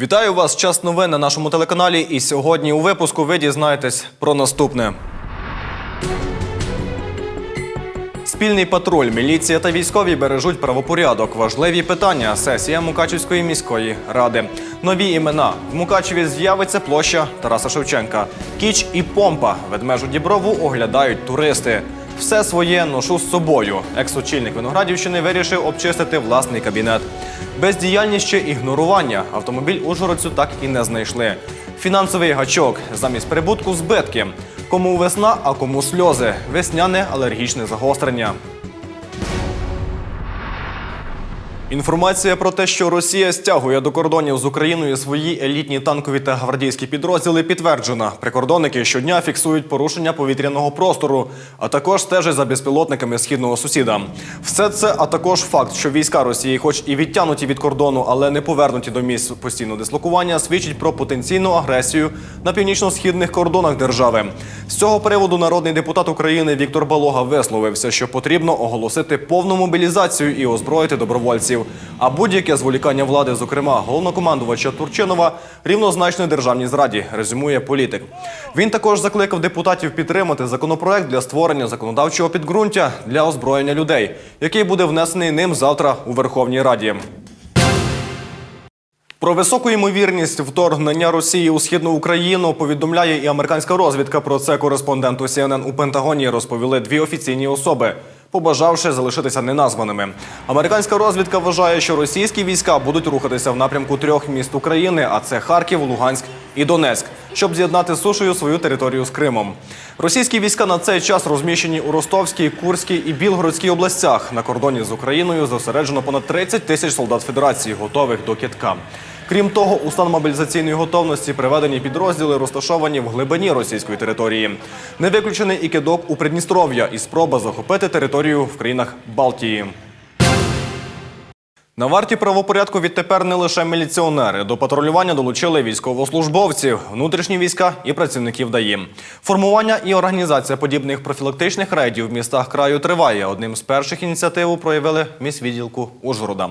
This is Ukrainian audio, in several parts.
Вітаю вас! Час новин на нашому телеканалі. І сьогодні у випуску ви дізнаєтесь про наступне. Спільний патруль, міліція та військові бережуть правопорядок. Важливі питання. Сесія Мукачівської міської ради. Нові імена. В Мукачеві з'явиться площа Тараса Шевченка. Кіч і помпа. Ведмежу Діброву оглядають туристи. Все своє ношу з собою. Екс-очільник Виноградівщини вирішив обчистити власний кабінет. Бездіяльність чи ігнорування. Автомобіль Ужгородцю так і не знайшли. Фінансовий гачок замість прибутку збитки. Кому весна, а кому сльози. Весняне алергічне загострення. Інформація про те, що Росія стягує до кордонів з Україною свої елітні танкові та гвардійські підрозділи, підтверджена. Прикордонники щодня фіксують порушення повітряного простору, а також стежать за безпілотниками східного сусіда. Все це, а також факт, що війська Росії, хоч і відтянуті від кордону, але не повернуті до місць постійного дислокування, свідчить про потенційну агресію на північно-східних кордонах держави. З цього приводу народний депутат України Віктор Балога висловився, що потрібно оголосити повну мобілізацію і озброїти добровольців. А будь-яке зволікання влади, зокрема головнокомандувача Турчинова, рівнозначно державній зраді, резюмує політик. Він також закликав депутатів підтримати законопроект для створення законодавчого підґрунтя для озброєння людей, який буде внесений ним завтра у Верховній Раді. Про високу ймовірність вторгнення Росії у східну Україну повідомляє і американська розвідка. Про це кореспонденту CNN у Пентагоні розповіли дві офіційні особи, побажавши залишитися неназваними. Американська розвідка вважає, що російські війська будуть рухатися в напрямку трьох міст України, а це Харків, Луганськ і Донецьк, щоб з'єднати з сушею свою територію з Кримом. Російські війська на цей час розміщені у Ростовській, Курській і Білгородській областях. На кордоні з Україною зосереджено понад 30 тисяч солдат Федерації, готових до китка. Крім того, у стан мобілізаційної готовності приведені підрозділи розташовані в глибині російської території. Не виключений і кидок у Придністров'я і спроба захопити територію в країнах Балтії. На варті правопорядку відтепер не лише міліціонери. До патрулювання долучили військовослужбовців, внутрішні війська і працівників ДАІ. Формування і організація подібних профілактичних рейдів в містах краю триває. Одним з перших ініціатив проявили міськвідділку Ужгорода.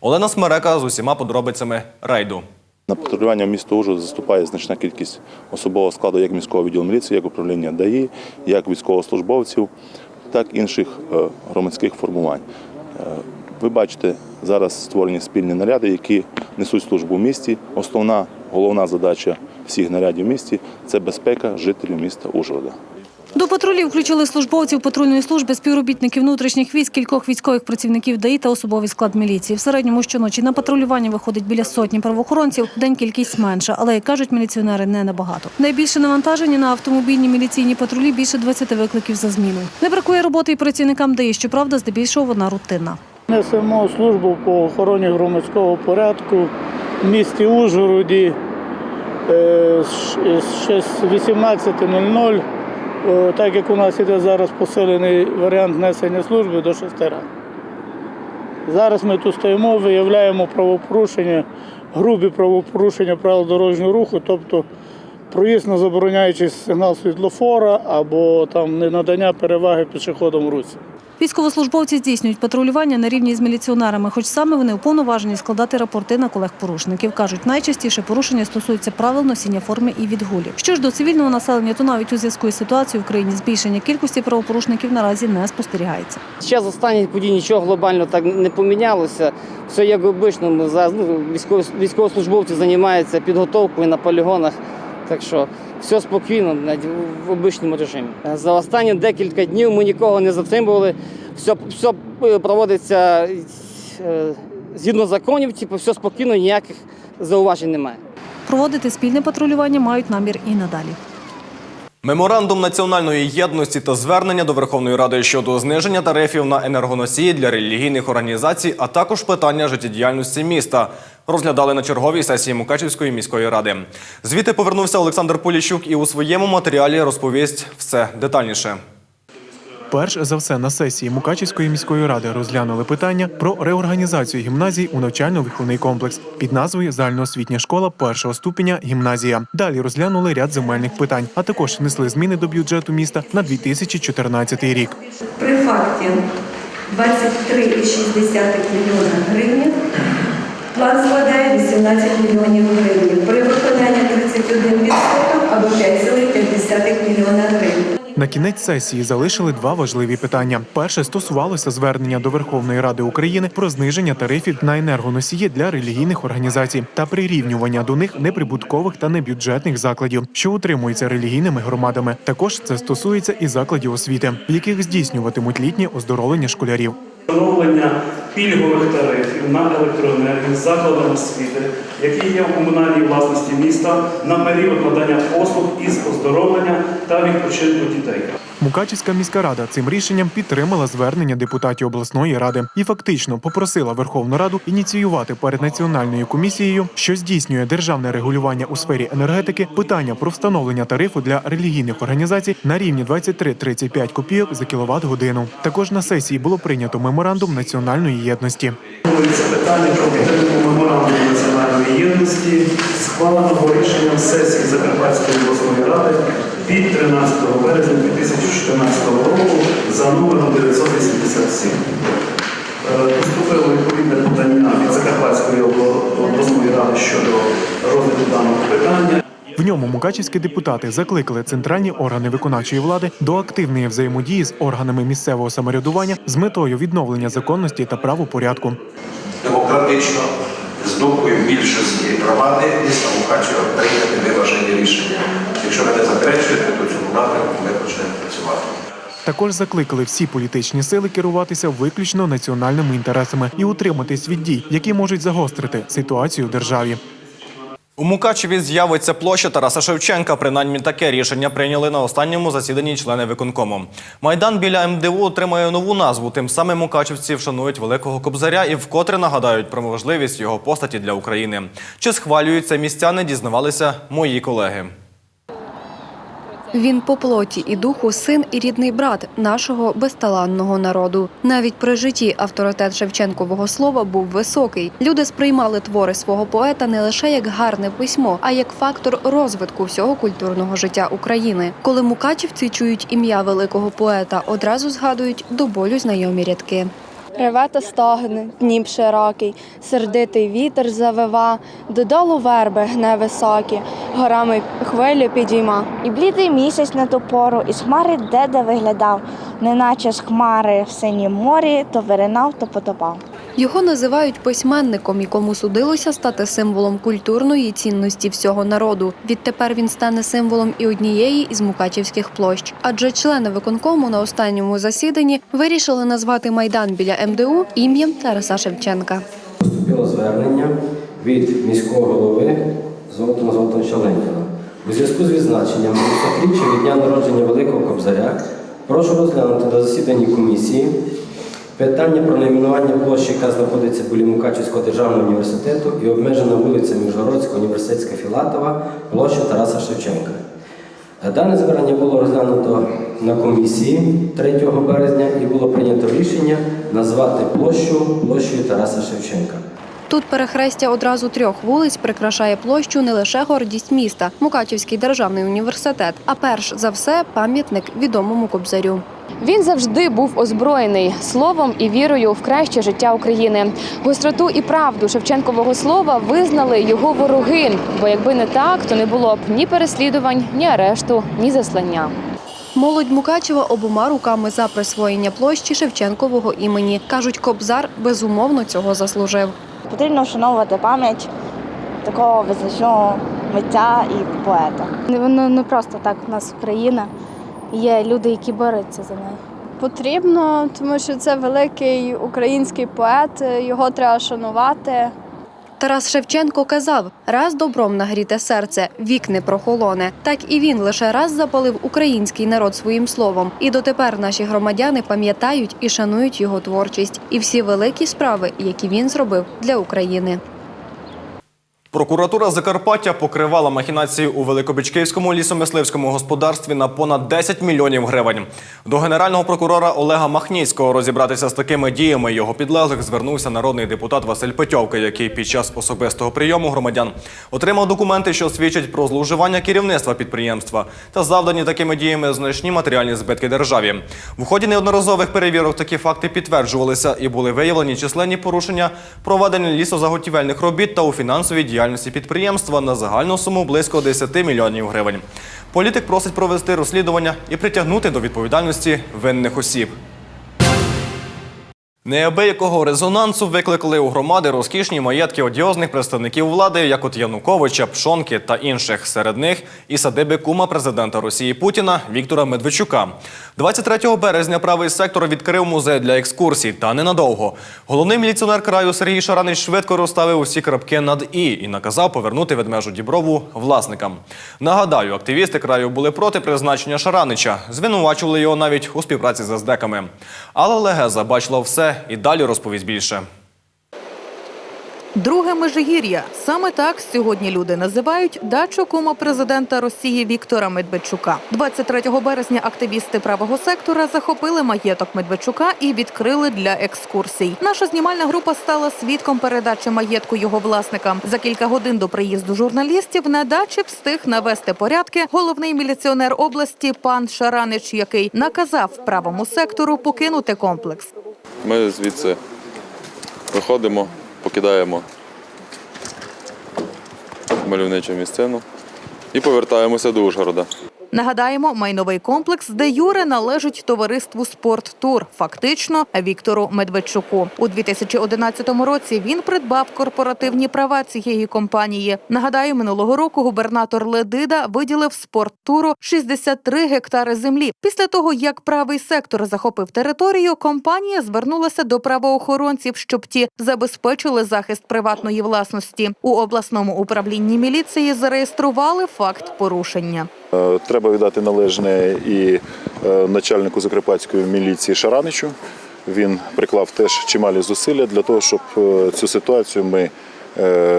Олена Смерека з усіма подробицями рейду. На патрулювання в місто Ужгород заступає значна кількість особового складу як міського відділу міліції, як управління ДАІ, як військовослужбовців, так і інших е, громадських формувань. Е, Ви бачите, зараз створені спільні наряди, які несуть службу в місті. Основна головна задача всіх нарядів в місті це безпека жителів міста Ужгорода. До патрулів включили службовців патрульної служби, співробітників внутрішніх військ, кількох військових працівників ДАІ та особовий склад міліції. В середньому щоночі на патрулювання виходить біля сотні правоохоронців. День кількість менша, але як кажуть міліціонери, не набагато. Найбільше навантаження на автомобільні міліційні патрулі більше 20 викликів за зміну. Не бракує роботи і працівникам ДАІ, щоправда, здебільшого вона рутинна. Несемо службу по охороні громадського порядку в місті Ужгороді е, з- ще з 18.00, е, так як у нас іде зараз посилений варіант несення служби до 6 ранку. Зараз ми тут стоїмо, виявляємо правопорушення, грубі правопорушення правил дорожнього руху, тобто проїзд на забороняючий сигнал світлофора або там ненадання переваги пішоходам в русі. Військовослужбовці здійснюють патрулювання на рівні з міліціонерами, хоч саме вони уповноважені складати рапорти на колег-порушників. Кажуть, найчастіше порушення стосуються правил носіння форми і відгулів. Що ж до цивільного населення, то навіть у зв'язку із ситуацією в країні збільшення кількості правопорушників наразі не спостерігається. Ще з останніх подій нічого глобально так не помінялося. Все як обично, за- ну, військовослужбовці займаються підготовкою на полігонах. Так що все спокійно, навіть в обичному режимі. За останні декілька днів ми нікого не затримували. Все, все е, проводиться е, згідно законів, типу, все спокійно, ніяких зауважень немає. Проводити спільне патрулювання мають намір і надалі. Меморандум національної єдності та звернення до Верховної Ради щодо зниження тарифів на енергоносії для релігійних організацій, а також питання життєдіяльності міста розглядали на черговій сесії Мукачівської міської ради. Звідти повернувся Олександр Поліщук і у своєму матеріалі розповість все детальніше. Перш за все на сесії Мукачівської міської ради розглянули питання про реорганізацію гімназій у навчально-виховний комплекс під назвою Загальноосвітня школа першого ступеня гімназія. Далі розглянули ряд земельних питань, а також внесли зміни до бюджету міста на 2014 рік. При факті 23,6 мільйона гривень План складає 18 мільйонів гривень. При виконанні 31% або 5,5 мільйона гривень. На кінець сесії залишили два важливі питання. Перше стосувалося звернення до Верховної Ради України про зниження тарифів на енергоносії для релігійних організацій та прирівнювання до них неприбуткових та небюджетних закладів, що утримуються релігійними громадами. Також це стосується і закладів освіти, в яких здійснюватимуть літнє оздоровлення школярів. Встановлення пільгових тарифів на електроенергію закладами освіти, які є в комунальній власності міста на період надання послуг із оздоровлення та відпочинку дітей. Мукачівська міська рада цим рішенням підтримала звернення депутатів обласної ради і фактично попросила Верховну Раду ініціювати перед національною комісією, що здійснює державне регулювання у сфері енергетики, питання про встановлення тарифу для релігійних організацій на рівні 23-35 копійок за кіловат годину. Також на сесії було прийнято меморандум національної єдності. Питання про підтримку меморандуму національної єдності, схваленого рішенням сесії Закарпатської обласної ради від 13 березня 2014 року за номером 987. Е, Поступило відповідне подання від Закарпатської обла- обласної ради щодо розгляду даного питання. В ньому мукачівські депутати закликали центральні органи виконавчої влади до активної взаємодії з органами місцевого самоврядування з метою відновлення законності та правопорядку. демократично з думкою більшості громади міста Мукачева прийняти виважені рішення. Якщо ви не заперечуєте, то цьому напрямку ми почнемо працювати. Також закликали всі політичні сили керуватися виключно національними інтересами і утриматись від дій, які можуть загострити ситуацію в державі. У Мукачеві з'явиться площа Тараса Шевченка. Принаймні таке рішення прийняли на останньому засіданні члени виконкому. Майдан біля МДУ отримає нову назву. Тим самим мукачевці вшанують великого кобзаря і вкотре нагадають про важливість його постаті для України. Чи схвалюються містяни, дізнавалися мої колеги. Він по плоті і духу син і рідний брат нашого безталанного народу. Навіть при житті авторитет Шевченкового слова був високий. Люди сприймали твори свого поета не лише як гарне письмо, а як фактор розвитку всього культурного життя України. Коли мукачівці чують ім'я великого поета, одразу згадують до болю знайомі рядки. Реве та стогне, дніп широкий, сердитий вітер завива, додолу верби гне високі, горами хвилю підійма. І блідий місяць на ту пору, із хмари де-де виглядав, неначе з хмари в синім морі, то виринав, то потопав. Його називають письменником, якому судилося стати символом культурної цінності всього народу. Відтепер він стане символом і однієї із мукачівських площ. Адже члени виконкому на останньому засіданні вирішили назвати майдан біля МДУ ім'ям Тараса Шевченка. Поступило звернення від міського голови Золотого Золотовича Леніна. У зв'язку з відзначенням 200-річчя від дня народження Великого Кобзаря прошу розглянути до засідання комісії питання про найменування площі, яка знаходиться біля Мукачівського державного університету і обмежена вулиця Міжгородська, університетська Філатова, площа Тараса Шевченка. Дане звернення було розглянуто на комісії 3 березня і було прийнято рішення назвати площу площею Тараса Шевченка. Тут перехрестя одразу трьох вулиць прикрашає площу не лише гордість міста, Мукачівський державний університет, а перш за все пам'ятник відомому кобзарю. Він завжди був озброєний словом і вірою в краще життя України. Гостроту і правду Шевченкового слова визнали його вороги. Бо якби не так, то не було б ні переслідувань, ні арешту, ні заслання. Молодь Мукачева обома руками за присвоєння площі Шевченкового імені. Кажуть, Кобзар безумовно цього заслужив. Потрібно вшановувати пам'ять такого визначного митця і поета. Воно не просто так у нас Україна. Є люди, які борються за неї. Потрібно, тому що це великий український поет, його треба шанувати. Тарас Шевченко казав: раз добром нагріте серце, вік не прохолоне. Так і він лише раз запалив український народ своїм словом. І дотепер наші громадяни пам'ятають і шанують його творчість і всі великі справи, які він зробив для України. Прокуратура Закарпаття покривала махінації у Великобічківському лісомисливському господарстві на понад 10 мільйонів гривень. До генерального прокурора Олега Махніцького розібратися з такими діями його підлеглих звернувся народний депутат Василь Петьовка, який під час особистого прийому громадян отримав документи, що свідчать про зловживання керівництва підприємства та завдані такими діями значні матеріальні збитки державі. В ході неодноразових перевірок такі факти підтверджувалися і були виявлені численні порушення проведення лісозаготівельних робіт та у фінансовій діяльності підприємства на загальну суму близько 10 мільйонів гривень. Політик просить провести розслідування і притягнути до відповідальності винних осіб. Неабиякого резонансу викликали у громади розкішні маєтки одіозних представників влади, як от Януковича, Пшонки та інших. Серед них і садиби кума президента Росії Путіна Віктора Медведчука. 23 березня правий сектор відкрив музей для екскурсій, та ненадовго. Головний міліціонер краю Сергій Шаранич швидко розставив усі крапки над і і наказав повернути ведмежу Діброву власникам. Нагадаю, активісти краю були проти призначення Шаранича, звинувачували його навіть у співпраці з ездеками. Але Легеза бачила все і далі розповість більше. Друге Межигір'я. Саме так сьогодні люди називають дачу кума президента Росії Віктора Медведчука. 23 березня активісти правого сектора захопили маєток Медведчука і відкрили для екскурсій. Наша знімальна група стала свідком передачі маєтку його власникам. За кілька годин до приїзду журналістів на дачі встиг навести порядки головний міліціонер області пан Шаранич, який наказав правому сектору покинути комплекс. Ми звідси виходимо, покидаємо мальовничу місцину і повертаємося до Ужгорода. Нагадаємо, майновий комплекс де Юре належить товариству «Спорттур», фактично Віктору Медведчуку. У 2011 році він придбав корпоративні права цієї компанії. Нагадаю, минулого року губернатор Ледида виділив «Спорттуру» 63 гектари землі. Після того, як правий сектор захопив територію, компанія звернулася до правоохоронців, щоб ті забезпечили захист приватної власності. У обласному управлінні міліції зареєстрували факт порушення. Е, Треба віддати належне і е, начальнику Закарпатської міліції Шараничу. Він приклав теж чималі зусилля для того, щоб е, цю ситуацію ми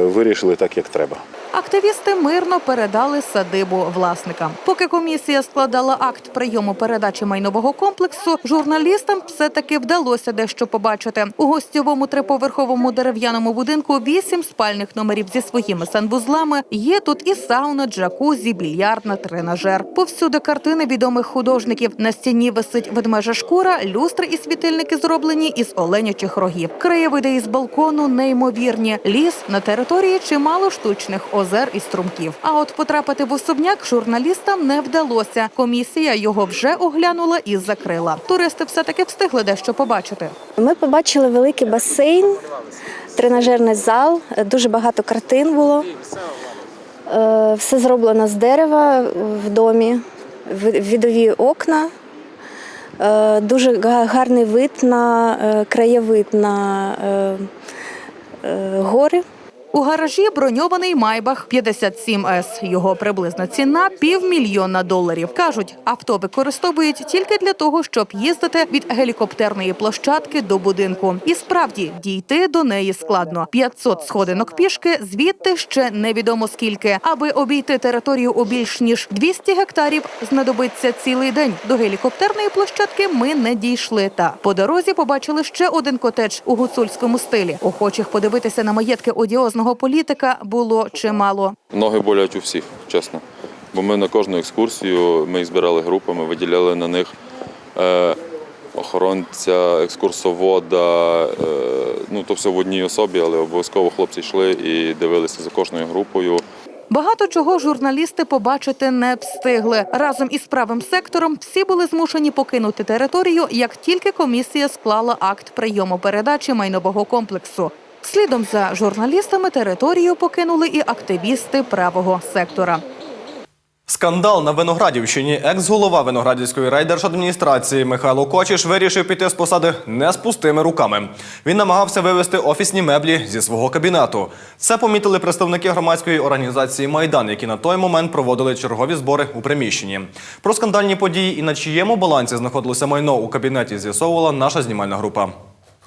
вирішили так, як треба. Активісти мирно передали садибу власникам. Поки комісія складала акт прийому передачі майнового комплексу, журналістам все-таки вдалося дещо побачити. У гостьовому триповерховому дерев'яному будинку вісім спальних номерів зі своїми санвузлами. Є тут і сауна, джакузі, більярдна, тренажер. Повсюди картини відомих художників. На стіні висить ведмежа шкура, люстри і світильники зроблені із оленячих рогів. Краєвиди із балкону неймовірні. Ліс на території чимало штучних озер і струмків. А от потрапити в особняк журналістам не вдалося. Комісія його вже оглянула і закрила. Туристи все-таки встигли дещо побачити. Ми побачили великий басейн, тренажерний зал, дуже багато картин було. Е, Все зроблено з дерева в домі, відові окна. Е, Дуже га- гарний вид на е, краєвид на гори. У гаражі броньований Майбах 57С. Його приблизна ціна півмільйона доларів. Кажуть, авто використовують тільки для того, щоб їздити від гелікоптерної площадки до будинку. І справді дійти до неї складно. 500 сходинок пішки, звідти ще невідомо скільки. Аби обійти територію у більш ніж 200 гектарів, знадобиться цілий день. До гелікоптерної площадки ми не дійшли. Та по дорозі побачили ще один котедж у гуцульському стилі. Охочих подивитися на маєтки одіозного політика було чимало. Ноги болять у всіх, чесно. Бо ми на кожну екскурсію ми їх збирали групами, виділяли на них е, охоронця, екскурсовода. Е, ну, то все в одній особі, але обов'язково хлопці йшли і дивилися за кожною групою. Багато чого журналісти побачити не встигли. Разом із правим сектором всі були змушені покинути територію, як тільки комісія склала акт прийому передачі майнового комплексу. Слідом за журналістами територію покинули і активісти правого сектора. Скандал на Виноградівщині. Екс-голова Виноградівської райдержадміністрації Михайло Кочіш вирішив піти з посади не з пустими руками. Він намагався вивезти офісні меблі зі свого кабінету. Це помітили представники громадської організації Майдан, які на той момент проводили чергові збори у приміщенні. Про скандальні події і на чиєму балансі знаходилося майно у кабінеті, з'ясовувала наша знімальна група.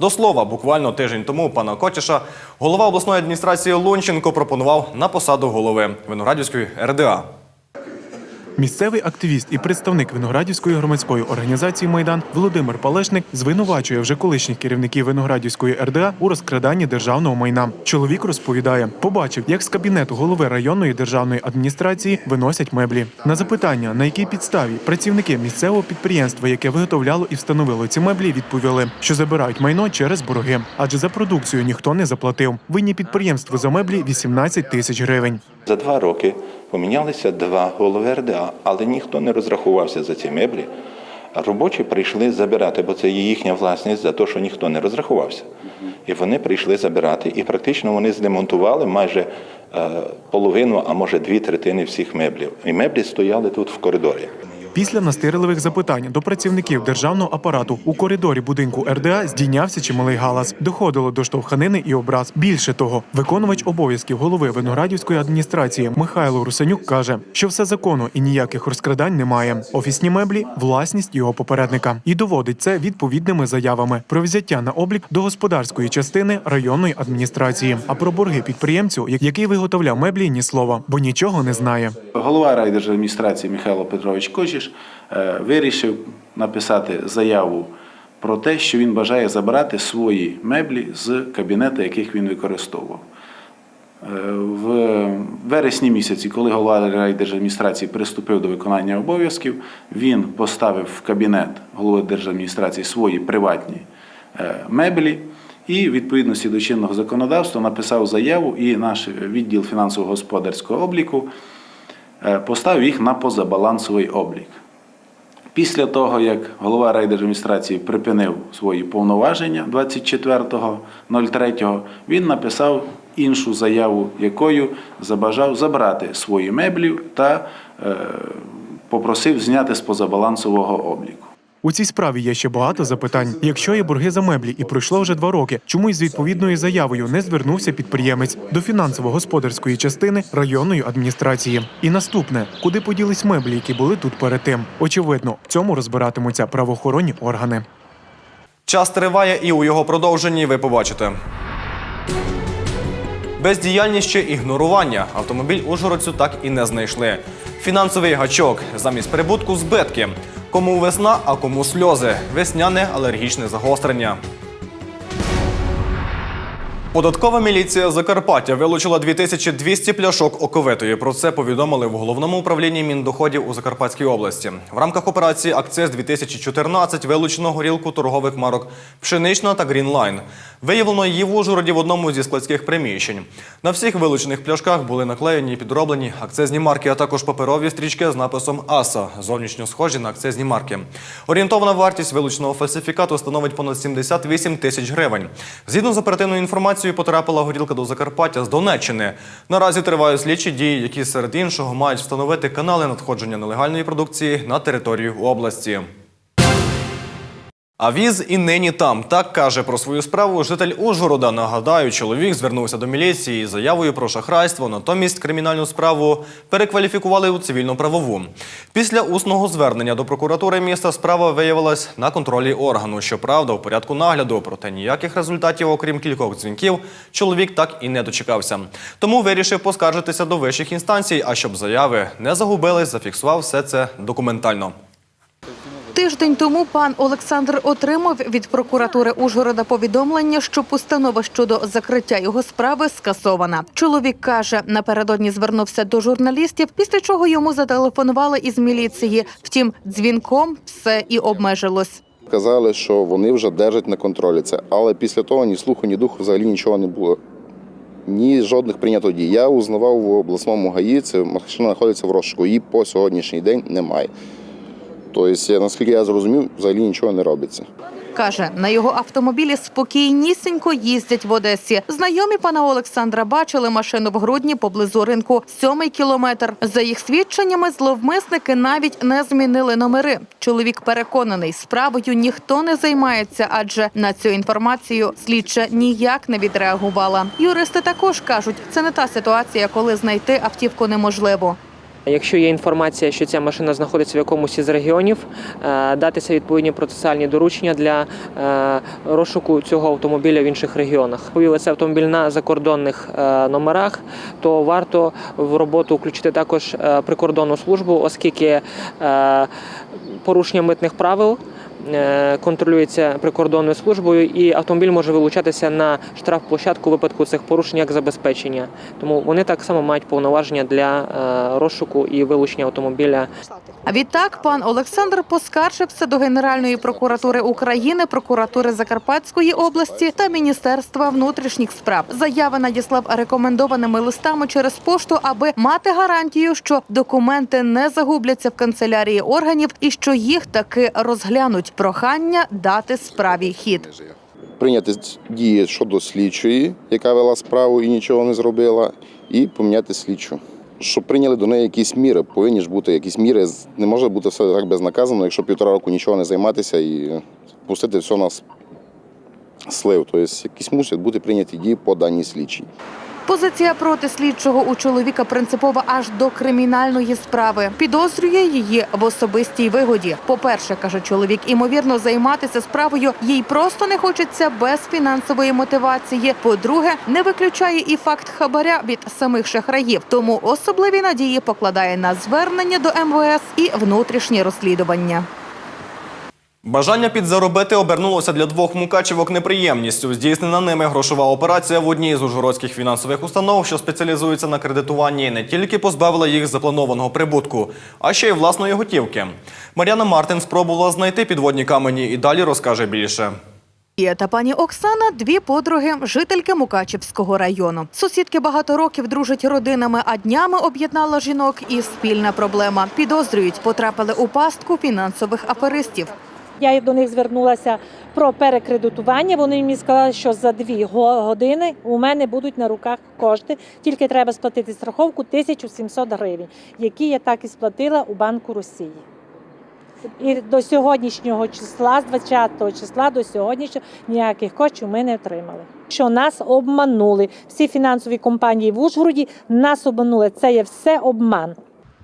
До слова, буквально тиждень тому пана Котіша голова обласної адміністрації Лунченко пропонував на посаду голови Виноградівської РДА. Місцевий активіст і представник Виноградівської громадської організації Майдан Володимир Палешник звинувачує вже колишніх керівників Виноградівської РДА у розкраданні державного майна. Чоловік розповідає, побачив, як з кабінету голови районної державної адміністрації виносять меблі. На запитання, на якій підставі працівники місцевого підприємства, яке виготовляло і встановило ці меблі, відповіли, що забирають майно через борги, адже за продукцію ніхто не заплатив. Винні підприємству за меблі 18 тисяч гривень. За два роки помінялися два голови РДА, але ніхто не розрахувався за ці меблі. Робочі прийшли забирати, бо це їхня власність за те, що ніхто не розрахувався. І вони прийшли забирати, і практично вони здемонтували майже е, половину, а може дві третини всіх меблів. І меблі стояли тут в коридорі. Після настирливих запитань до працівників державного апарату у коридорі будинку РДА здійнявся чималий галас. Доходило до штовханини і образ. Більше того, виконувач обов'язків голови Виноградівської адміністрації Михайло Русанюк каже, що все законно і ніяких розкрадань немає. Офісні меблі власність його попередника і доводить це відповідними заявами про взяття на облік до господарської частини районної адміністрації. А про борги підприємцю, який виготовляв меблі, ні слова, бо нічого не знає. Голова райдержадміністрації Михайло Петрович Кочіш е, вирішив написати заяву про те, що він бажає забрати свої меблі з кабінету, яких він використовував. Е, В вересні місяці, коли голова райдержадміністрації приступив до виконання обов'язків, він поставив в кабінет голови держадміністрації свої приватні е, меблі і, відповідності до чинного законодавства, написав заяву, і наш відділ фінансово-господарського обліку поставив їх на позабалансовий облік. Після того, як голова райдержадміністрації припинив свої повноваження 24.03, він написав іншу заяву, якою забажав забрати свої меблі та е, попросив зняти з позабалансового обліку. У цій справі є ще багато запитань. Якщо є борги за меблі і пройшло вже два роки, чому із відповідною заявою не звернувся підприємець до фінансово-господарської частини районної адміністрації? І наступне, куди поділись меблі, які були тут перед тим? Очевидно, в цьому розбиратимуться правоохоронні органи. Час триває і у його продовженні ви побачите. Бездіяльність чи ігнорування. Автомобіль Ужгородцю так і не знайшли. Фінансовий гачок замість прибутку збитки. Кому весна, а кому сльози. Весняне алергічне загострення. Податкова міліція Закарпаття вилучила 2200 пляшок оковитої. Про це повідомили в головному управлінні міндоходів у Закарпатській області. В рамках операції Акциз 2014 вилучено горілку торгових марок Пшенична та Грінлайн. Виявлено її в Ужгороді в одному зі складських приміщень. На всіх вилучених пляшках були наклеєні і підроблені акцизні марки, а також паперові стрічки з написом АСА, зовнішньо схожі на акцизні марки. Орієнтовна вартість вилученого фальсифікату становить понад 78 тисяч гривень. Згідно з оперативною інформацією, потрапила горілка до Закарпаття з Донеччини. Наразі тривають слідчі дії, які серед іншого мають встановити канали надходження нелегальної продукції на територію області. А віз і нині там. Так каже про свою справу житель Ужгорода. Нагадаю, чоловік звернувся до міліції із заявою про шахрайство. Натомість кримінальну справу перекваліфікували у цивільно-правову. Після усного звернення до прокуратури міста справа виявилась на контролі органу. Щоправда, у порядку нагляду, проте ніяких результатів, окрім кількох дзвінків, чоловік так і не дочекався. Тому вирішив поскаржитися до вищих інстанцій. А щоб заяви не загубились, зафіксував все це документально. Тиждень тому пан Олександр отримав від прокуратури Ужгорода повідомлення, що постанова щодо закриття його справи скасована. Чоловік каже, напередодні звернувся до журналістів, після чого йому зателефонували із міліції. Втім, дзвінком все і обмежилось. Казали, що вони вже держать на контролі це, але після того ні слуху, ні духу взагалі нічого не було. Ні жодних прийнято дій. Я узнавав в обласному ГАІ, це машина знаходиться в розшуку, її по сьогоднішній день немає. Тобто, наскільки я зрозумів, взагалі нічого не робиться. Каже, на його автомобілі спокійнісінько їздять в Одесі. Знайомі пана Олександра бачили машину в грудні поблизу ринку. Сьомий кілометр. За їх свідченнями, зловмисники навіть не змінили номери. Чоловік переконаний, справою ніхто не займається, адже на цю інформацію слідча ніяк не відреагувала. Юристи також кажуть, це не та ситуація, коли знайти автівку неможливо. Якщо є інформація, що ця машина знаходиться в якомусь із регіонів, е, датися відповідні процесуальні доручення для е, розшуку цього автомобіля в інших регіонах. Повіли це автомобіль на закордонних е, номерах, то варто в роботу включити також прикордонну службу, оскільки порушення митних правил. Е, Контролюється прикордонною службою, і автомобіль може вилучатися на штрафплощадку у випадку цих порушень як забезпечення. Тому вони так само мають повноваження для е, розшуку і вилучення автомобіля. А відтак пан Олександр поскаржився до Генеральної прокуратури України, прокуратури Закарпатської області та Міністерства внутрішніх справ. Заяви надіслав рекомендованими листами через пошту, аби мати гарантію, що документи не загубляться в канцелярії органів і що їх таки розглянуть. Прохання дати справі хід. Прийняти дії щодо слідчої, яка вела справу і нічого не зробила, і поміняти слідчу. Щоб прийняли до неї якісь міри, повинні ж бути якісь міри. Не може бути все так безнаказано, якщо півтора року нічого не займатися і пустити все на слив. Тобто якісь мусять бути прийняті дії по даній слідчій. Позиція проти слідчого у чоловіка принципова аж до кримінальної справи. Підозрює її в особистій вигоді. По-перше, каже чоловік, імовірно, займатися справою їй просто не хочеться без фінансової мотивації. По-друге, не виключає і факт хабаря від самих шахраїв. Тому особливі надії покладає на звернення до МВС і внутрішнє розслідування. Бажання підзаробити обернулося для двох мукачівок неприємністю. Здійснена ними грошова операція в одній з ужгородських фінансових установ, що спеціалізується на кредитуванні, не тільки позбавила їх запланованого прибутку, а ще й власної готівки. Мар'яна Мартин спробувала знайти підводні камені і далі розкаже більше. Та пані Оксана дві подруги, жительки Мукачівського району. Сусідки багато років дружать родинами, а днями об'єднала жінок і спільна проблема. Підозрюють, потрапили у пастку фінансових аферистів. Я до них звернулася про перекредитування. Вони мені сказали, що за дві години у мене будуть на руках кошти. Тільки треба сплатити страховку 1700 гривень, які я так і сплатила у Банку Росії. І до сьогоднішнього числа, з 20 числа до сьогоднішнього ніяких коштів ми не отримали. Що нас обманули. Всі фінансові компанії в Ужгороді нас обманули. Це є все обман.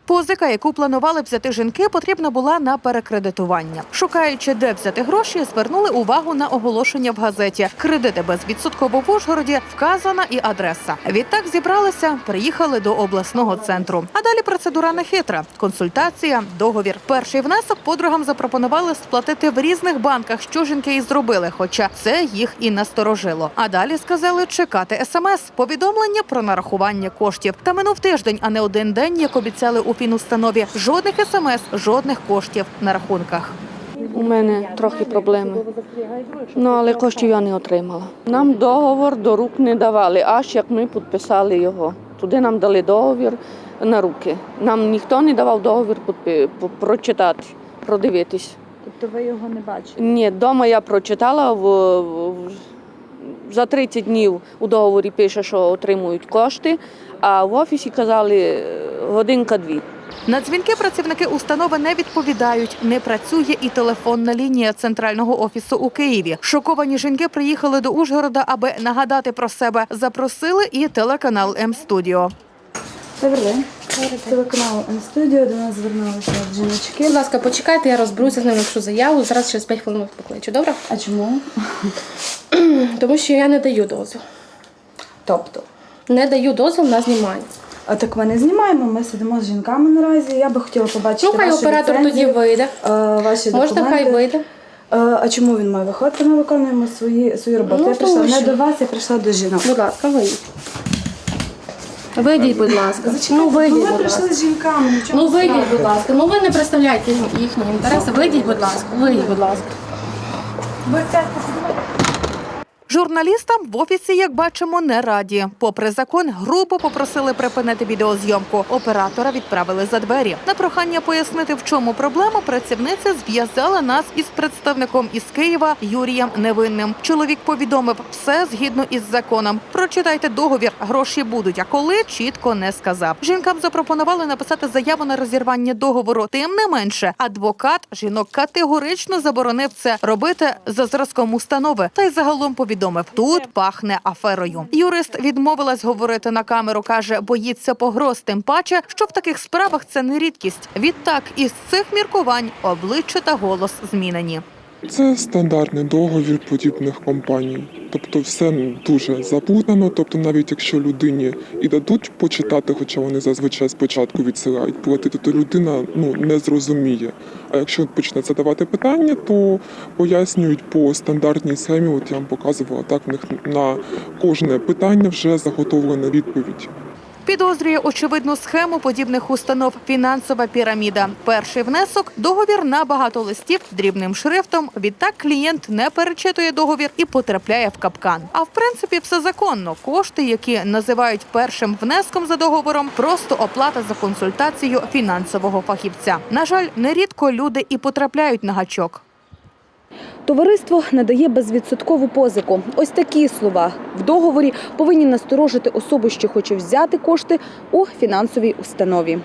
Позика, яку планували взяти жінки, потрібна була на перекредитування. Шукаючи, де взяти гроші, звернули увагу на оголошення в газеті. Кредити безвідсотково в Ужгороді вказана і адреса. Відтак зібралися, приїхали до обласного центру. А далі процедура не хитра: консультація, договір. Перший внесок подругам запропонували сплатити в різних банках, що жінки і зробили. Хоча це їх і насторожило. А далі сказали чекати смс, повідомлення про нарахування коштів. Та минув тиждень, а не один день, як обіцяли у фінустанові. Жодних смс, жодних коштів на рахунках. У мене трохи проблеми. Ну, але коштів я не отримала. Нам договор до рук не давали, аж як ми підписали його. Туди нам дали договір на руки. Нам ніхто не давав договір прочитати, продивитись. Тобто ви його не бачите? Ні, вдома я прочитала в, в- за 30 днів у договорі пише, що отримують кошти, а в офісі казали е, годинка-дві. На дзвінки працівники установи не відповідають. Не працює і телефонна лінія центрального офісу у Києві. Шоковані жінки приїхали до Ужгорода, аби нагадати про себе. Запросили і телеканал М-студіо. Добрий день. Телеканал М-студіо до нас звернулися жіночки. Будь ласка, почекайте, я розберуся з ним, напишу заяву. Зараз через 5 хвилин покличу. Добре? А чому? Тому що я не даю дозвіл. Тобто? Не даю дозвіл на знімання. А так ми не знімаємо, ми сидимо з жінками наразі. Я би хотіла побачити Ну, хай вашу оператор тоді вийде. е, ваші Можна, документи. хай вийде. Е, А чому він має виходити? Ми виконуємо свої, свою роботу. Ну, я прийшла тому не що- до вас, я прийшла до жінок. Будь ласка, вийдіть. Вийдіть, будь ласка. Зачекайте, Ну, вийдіть, ну, ми будь прийшли ласка. з жінками. ну, Ну, вийдіть, будь ласка. Ну, ви не представляєте їхні інтереси. Вийдіть, будь ласка. Вийдіть, будь ласка. Журналістам в офісі, як бачимо, не раді. Попри закон, грубо попросили припинити відеозйомку. Оператора відправили за двері. На прохання пояснити, в чому проблема, працівниця зв'язала нас із представником із Києва Юрієм Невинним. Чоловік повідомив все згідно із законом. Прочитайте договір, гроші будуть. А коли чітко не сказав. Жінкам запропонували написати заяву на розірвання договору. Тим не менше, адвокат жінок категорично заборонив це робити за зразком установи. Та й загалом повідомив. Повідомив: тут пахне аферою. Юрист відмовилась говорити на камеру. каже, боїться погроз, тим паче, що в таких справах це не рідкість. Відтак, із цих міркувань обличчя та голос змінені. Це стандартний договір подібних компаній. Тобто все дуже заплутано. Тобто, навіть якщо людині і дадуть почитати, хоча вони зазвичай спочатку відсилають платити, то людина ну не зрозуміє. А якщо почне задавати питання, то пояснюють по стандартній схемі. От я вам показувала так. В них на кожне питання вже заготовлена відповідь. Підозрює очевидну схему подібних установ фінансова піраміда. Перший внесок договір на багато листів дрібним шрифтом. Відтак клієнт не перечитує договір і потрапляє в капкан. А в принципі, все законно. Кошти, які називають першим внеском за договором, просто оплата за консультацію фінансового фахівця. На жаль, нерідко люди і потрапляють на гачок. Товариство надає безвідсоткову позику. Ось такі слова в договорі повинні насторожити особу, що хоче взяти кошти у фінансовій установі.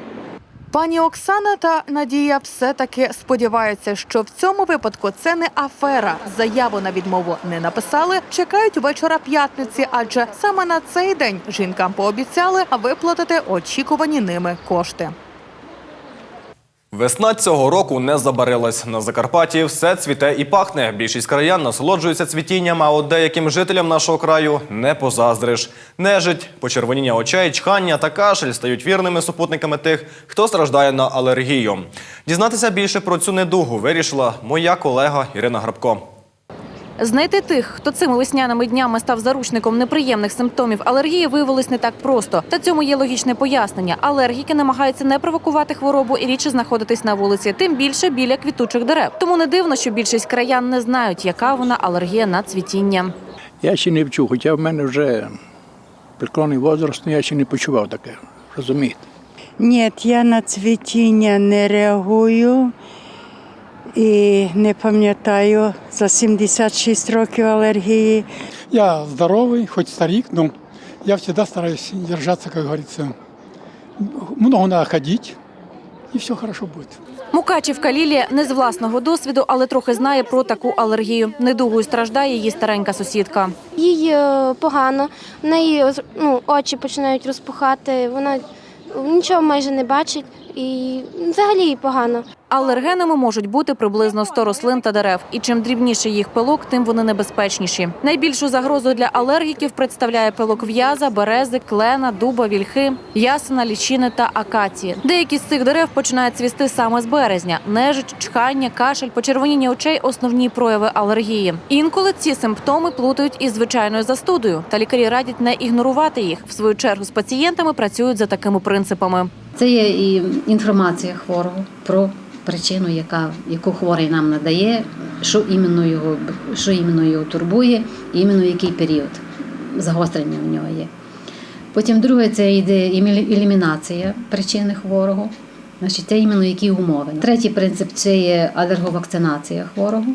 Пані Оксана та Надія все-таки сподіваються, що в цьому випадку це не афера. Заяву на відмову не написали. Чекають вечора п'ятниці, адже саме на цей день жінкам пообіцяли виплатити очікувані ними кошти. Весна цього року не забарилась. На Закарпатті все цвіте і пахне. Більшість краян насолоджуються цвітінням, а от деяким жителям нашого краю не позаздриш. Нежить, почервоніння очей, чхання та кашель стають вірними супутниками тих, хто страждає на алергію. Дізнатися більше про цю недугу вирішила моя колега Ірина Грабко. Знайти тих, хто цими весняними днями став заручником неприємних симптомів алергії, виявилось не так просто. Та цьому є логічне пояснення. Алергіки намагаються не провокувати хворобу і рідше знаходитись на вулиці, тим більше біля квітучих дерев. Тому не дивно, що більшість краян не знають, яка вона алергія на цвітіння. Я ще не вчу, хоча в мене вже преклонний возраст, але я ще не почував таке. Розумієте? Ні, я на цвітіння не реагую і не пам'ятаю за 76 років алергії. Я здоровый, хоть старик, но я всегда стараюсь держаться, как говорится. Много надо ходить, и все хорошо будет. Мукачівка Лілія не з власного досвіду, але трохи знає про таку алергію. Недугою страждає її старенька сусідка. Їй е, погано, в неї ну, очі починають розпухати, вона нічого майже не бачить і взагалі їй погано. Алергенами можуть бути приблизно 100 рослин та дерев, і чим дрібніший їх пилок, тим вони небезпечніші. Найбільшу загрозу для алергіків представляє пилок в'яза, берези, клена, дуба, вільхи, ясена, лічини та акації. Деякі з цих дерев починають цвісти саме з березня. Нежить, чхання, кашель, почервоніння очей основні прояви алергії. Інколи ці симптоми плутають із звичайною застудою, та лікарі радять не ігнорувати їх. В свою чергу з пацієнтами працюють за такими принципами. Це є і інформація хворого про причину, яка, яку хворий нам надає, що іменно його, що іменно його турбує, іменно який період загострення в нього є. Потім друге, це йде елімінація причини хворого, значить, це іменно які умови. Третій принцип це є алерговакцинація хворого.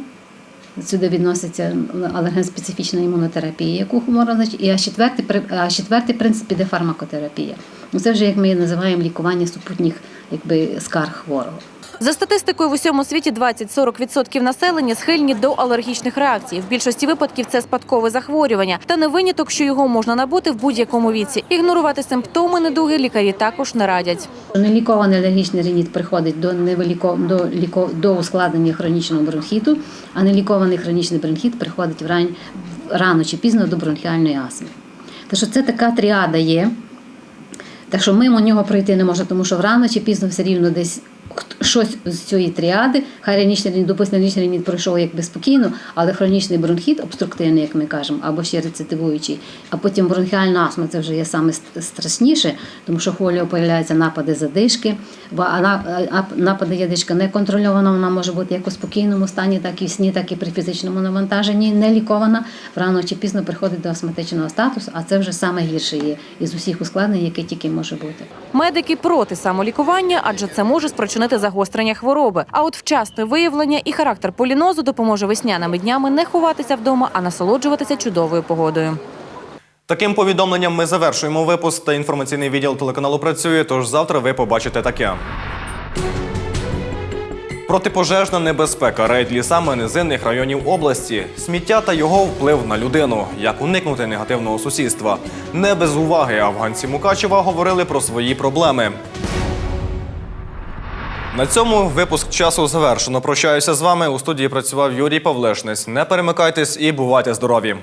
Сюди відноситься алерген-специфічна імунотерапія, яку можна значить, і а четвертий, а четвертий принцип іде фармакотерапія. Ну, це вже як ми називаємо лікування супутніх якби, скарг хворого. За статистикою в усьому світі 20-40% населення схильні до алергічних реакцій. В більшості випадків це спадкове захворювання, та не виняток, що його можна набути в будь-якому віці. Ігнорувати симптоми недуги лікарі також не радять. Нелікований алергічний ринит приходить до невелико до ліко до ускладнення хронічного бронхіту, а нелікований хронічний бронхіт приходить врань рано чи пізно до бронхіальної астми. Так що це така тріада є. Так що мимо нього пройти не можна, тому що рано чи пізно все рівно десь щось з цієї тріади. Хай ранічний ринит, допустимо, ранічний ринит пройшов якби спокійно, але хронічний бронхіт, обструктивний, як ми кажемо, або ще рецидивуючий, а потім бронхіальна астма це вже є саме страшніше, тому що хвилею появляються напади задишки, бо напади не контрольована, вона може бути як у спокійному стані, так і в сні, так і при фізичному навантаженні, не лікована. Рано чи пізно приходить до астматичного статусу, а це вже саме гірше є із усіх ускладнень, які тільки може бути. Медики проти самолікування, адже це може спричинити загострення хвороби. А от вчасне виявлення і характер полінозу допоможе весняними днями не ховатися вдома, а насолоджуватися чудовою погодою. Таким повідомленням ми завершуємо випуск та інформаційний відділ телеканалу працює. Тож завтра ви побачите таке. Протипожежна небезпека, рейд лісами низинних районів області, сміття та його вплив на людину, як уникнути негативного сусідства. Не без уваги афганці Мукачева говорили про свої проблеми. На цьому випуск часу завершено. Прощаюся з вами. У студії працював Юрій Павлешнець. Не перемикайтесь і бувайте здорові.